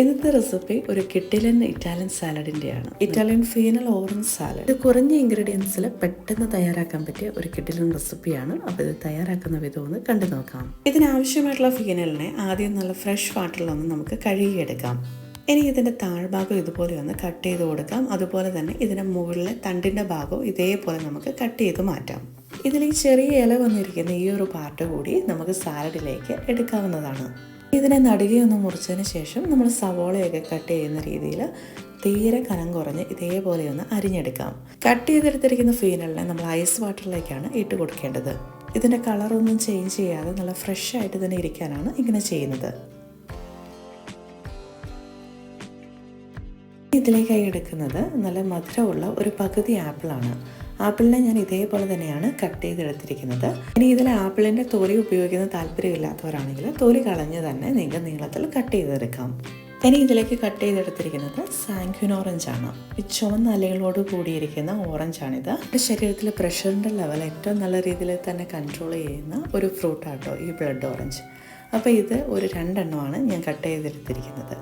ഇന്നത്തെ റെസിപ്പി ഒരു കിട്ടിലൻ ഇറ്റാലിയൻ സാലഡിന്റെയാണ് ഇറ്റാലിയൻ ഫീനൽ ഓറഞ്ച് സാലഡ് ഇത് കുറഞ്ഞ ഇൻഗ്രീഡിയൻസിൽ പെട്ടെന്ന് തയ്യാറാക്കാൻ പറ്റിയ ഒരു കിട്ടിലൻ റെസിപ്പിയാണ് അപ്പോൾ ഇത് തയ്യാറാക്കുന്ന വിധം ഒന്ന് കണ്ടു നോക്കാം. ഇതിനാവശ്യമായിട്ടുള്ള ഫീനലിനെ ആദ്യം നല്ല ഫ്രഷ് വാട്ടറിലൊന്ന് നമുക്ക് കഴുകിയെടുക്കാം. ഇനി ഇതിന്റെ താഴ്ഭാഗം ഇതുപോലെ ഒന്ന് കട്ട് ചെയ്ത് കൊടുക്കാം. അതുപോലെ തന്നെ ഇതിന്റെ മുകളിലെ തണ്ടിന്റെ ഭാഗവും ഇതേപോലെ നമുക്ക് കട്ട് ചെയ്ത് മാറ്റാം. ഇതിൽ ഈ ചെറിയ ഇല വന്നിരിക്കുന്ന ഈ ഒരു പാർട്ട് കൂടി നമുക്ക് സാലഡിലേക്ക് എടുക്കാവുന്നതാണ്. ഇതിനെ നടുകയൊന്ന് മുറിച്ചതിന് ശേഷം നമ്മൾ സവോളയൊക്കെ കട്ട് ചെയ്യുന്ന രീതിയിൽ തീരെ കനം കുറഞ്ഞ് ഇതേപോലെ ഒന്ന് അരിഞ്ഞെടുക്കാം. കട്ട് ചെയ്തെടുത്തിരിക്കുന്ന ഫീനലിനെ നമ്മൾ ഐസ് വാട്ടറിലേക്കാണ് ഇട്ട് കൊടുക്കേണ്ടത്. ഇതിന്റെ കളറൊന്നും ചേഞ്ച് ചെയ്യാതെ നല്ല ഫ്രഷ് ആയിട്ട് തന്നെ ഇരിക്കാനാണ് ഇങ്ങനെ ചെയ്യുന്നത്. ഇതിലേക്കായി എടുക്കുന്നത് നല്ല മധുരമുള്ള ഒരു പകുതി ആപ്പിളാണ്. ആപ്പിളിനെ ഞാൻ ഇതേപോലെ തന്നെയാണ് കട്ട് ചെയ്തെടുത്തിരിക്കുന്നത്. ഇനി ഇതിൽ ആപ്പിളിന്റെ തൊലി ഉപയോഗിക്കുന്ന താല്പര്യമില്ലാത്തവരാണെങ്കിൽ തൊലി കളഞ്ഞ് തന്നെ നിങ്ങൾ നീളത്തിൽ കട്ട് ചെയ്തെടുക്കാം. ഇനി ഇതിലേക്ക് കട്ട് ചെയ്തെടുത്തിരിക്കുന്നത് സാങ്ക്യൂൻ ഓറഞ്ച് ആണ്. ചുവന്ന അലകളോട് കൂടിയിരിക്കുന്ന ഓറഞ്ചാണിത് ശരീരത്തിലെ പ്രഷറിന്റെ ലെവൽ ഏറ്റവും നല്ല രീതിയിൽ തന്നെ കൺട്രോൾ ചെയ്യുന്ന ഒരു ഫ്രൂട്ടാട്ടോ ഈ ബ്ലഡ് ഓറഞ്ച്. അപ്പോൾ ഇത് ഒരു രണ്ടെണ്ണമാണ് ഞാൻ കട്ട് ചെയ്തെടുത്തിരിക്കുന്നത്.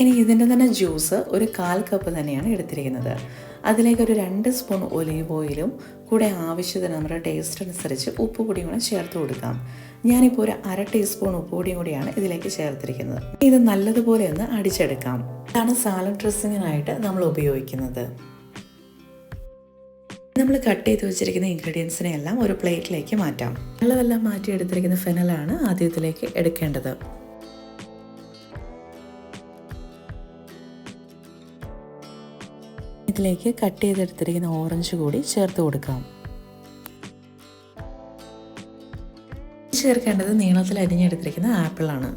ഇനി ഇതിന്റെ തന്നെ ജ്യൂസ് ഒരു കാൽ കപ്പ് തന്നെയാണ് എടുത്തിരിക്കുന്നത്. അതിലേക്ക് ഒരു രണ്ട് സ്പൂൺ ഒലീവ് ഓയിലും കൂടെ ആവശ്യത്തിന് നമ്മുടെ ടേസ്റ്റ് അനുസരിച്ച് ഉപ്പ് പൊടിയും കൂടെ ചേർത്ത് കൊടുക്കാം. ഞാനിപ്പോൾ ഒരു അര ടീസ്പൂൺ ഉപ്പ് പൊടിയും കൂടിയാണ് ഇതിലേക്ക് ചേർത്തിരിക്കുന്നത്. ഇത് നല്ലതുപോലെ ഒന്ന് അടിച്ചെടുക്കാം. ഇതാണ് സാലഡ് ഡ്രസ്സിങ്ങിനായിട്ട് നമ്മൾ ഉപയോഗിക്കുന്നത്. നമ്മൾ കട്ട് ചെയ്ത് വെച്ചിരിക്കുന്ന ഇൻഗ്രീഡിയൻസിനെ എല്ലാം ഒരു പ്ലേറ്റിലേക്ക് മാറ്റാം. വെള്ളമെല്ലാം മാറ്റി എടുത്തിരിക്കുന്ന ഫെനലാണ് ആദ്യത്തിലേക്ക് എടുക്കേണ്ടത്. ഇതിലേക്ക് കട്ട് ചെയ്തെടുത്തിരിക്കുന്ന ഓറഞ്ച് കൂടി ചേർത്ത് കൊടുക്കാം. ചേർക്കേണ്ടത് നീളത്തിൽ അരിഞ്ഞെടുത്തിരിക്കുന്ന ആപ്പിളാണ്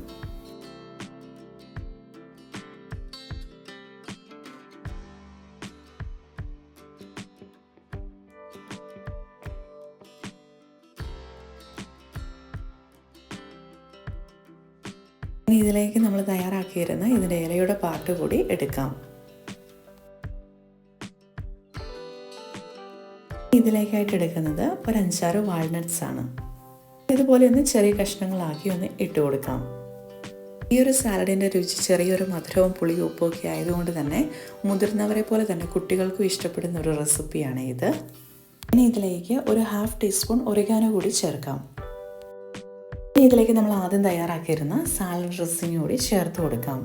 ഇനി ഇതിലേക്ക് നമ്മൾ തയ്യാറാക്കിയിരുന്ന ഇതിന്റെ ഇലയുടെ പാർട്ട് കൂടി എടുക്കാം. ഇതിലേക്കായിട്ട് എടുക്കുന്നത് ഒരു അഞ്ചാറ് വാൾനട്ട്സ് ആണ്. ഇതുപോലെ ഒന്ന് ചെറിയ കഷ്ണങ്ങളാക്കി ഒന്ന് ഇട്ട് കൊടുക്കാം. ഈ ഒരു സാലഡിന്റെ രുചി ചെറിയൊരു മധുരവും പുളിയും ഉപ്പും ഒക്കെ ആയതുകൊണ്ട് തന്നെ മുതിർന്നവരെ പോലെ തന്നെ കുട്ടികൾക്കും ഇഷ്ടപ്പെടുന്ന ഒരു റെസിപ്പിയാണ് ഇത്. ഇനി ഇതിലേക്ക് ഒരു ഹാഫ് ടീസ്പൂൺ ഒറിഗാനോ കൂടി ചേർക്കാം. ഇനി ഇതിലേക്ക് നമ്മൾ ആദ്യം തയ്യാറാക്കിയിരുന്ന സാലഡ് ഡ്രസ്സിങ് കൂടി ചേർത്ത് കൊടുക്കാം.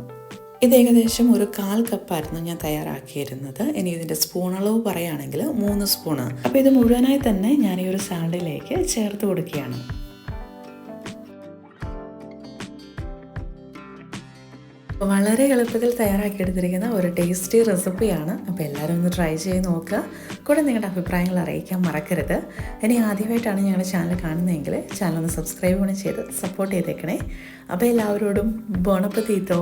ഇത് ഏകദേശം ഒരു കാൽ കപ്പായിരുന്നു ഞാൻ തയ്യാറാക്കിയിരുന്നത്. ഇനി ഇതിന്റെ സ്പൂൺ അളവ് പറയുകയാണെങ്കിൽ മൂന്ന് സ്പൂണ്. അപ്പോൾ ഇത് മുഴുവനായി തന്നെ ഞാൻ ഈ ഒരു സാലഡിലേക്ക് ചേർത്ത് കൊടുക്കുകയാണ്. വളരെ എളുപ്പത്തിൽ തയ്യാറാക്കിയെടുത്തിരിക്കുന്ന ഒരു ടേസ്റ്റി റെസിപ്പിയാണ്. അപ്പോൾ എല്ലാവരും ഒന്ന് ട്രൈ ചെയ്ത് നോക്കുക. കൂടെ നിങ്ങളുടെ അഭിപ്രായങ്ങൾ അറിയിക്കാൻ മറക്കരുത്. ഇനി ആദ്യമായിട്ടാണ് ഞങ്ങളുടെ ചാനൽ കാണുന്നതെങ്കിൽ ചാനൽ ഒന്ന് സബ്സ്ക്രൈബ് ചെയ്ത് സപ്പോർട്ട് ചെയ്തേക്കണേ. അപ്പോൾ എല്ലാവരോടും ബോണപ്പത്തീത്തോ.